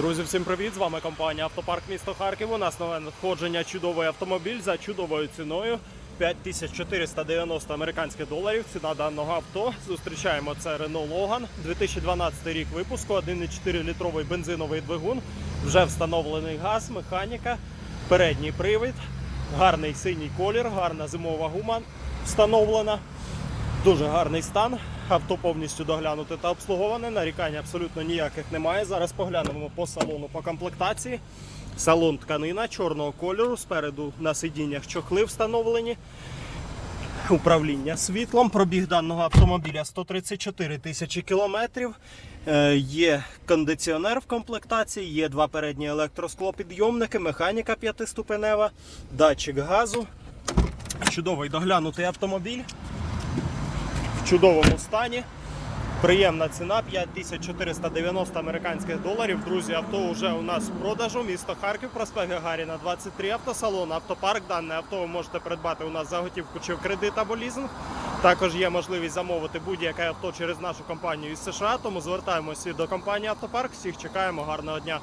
Друзі, всім привіт! З вами компанія Автопарк місто Харків. У нас нове надходження чудовий автомобіль за чудовою ціною. 5490 американських доларів. Ціна даного авто. Зустрічаємо це Renault Logan. 2012 рік випуску, 1,4 літровий бензиновий двигун. Вже встановлений газ, механіка, передній привід, гарний синій колір, гарна зимова гума встановлена. Дуже гарний стан. Авто повністю доглянуте та обслуговане. Нарікань абсолютно ніяких немає. Зараз поглянемо по салону по комплектації. Салон тканина чорного кольору. Спереду на сидіннях чохли встановлені. Управління світлом. Пробіг даного автомобіля 134 тисячі кілометрів. Е, Є кондиціонер в комплектації, є два передні електросклопідйомники, механіка п'ятиступенева, датчик газу. Чудовий доглянутий автомобіль чудовому стані. Приємна ціна 5490 американських доларів. Друзі, авто вже у нас в продажу. Місто Харків, проспект Гагаріна, 23 автосалон, автопарк. Дане авто ви можете придбати у нас за готівку чи в кредит або лізинг. Також є можливість замовити будь-яке авто через нашу компанію із США. Тому звертаємося до компанії Автопарк. Всіх чекаємо. Гарного дня.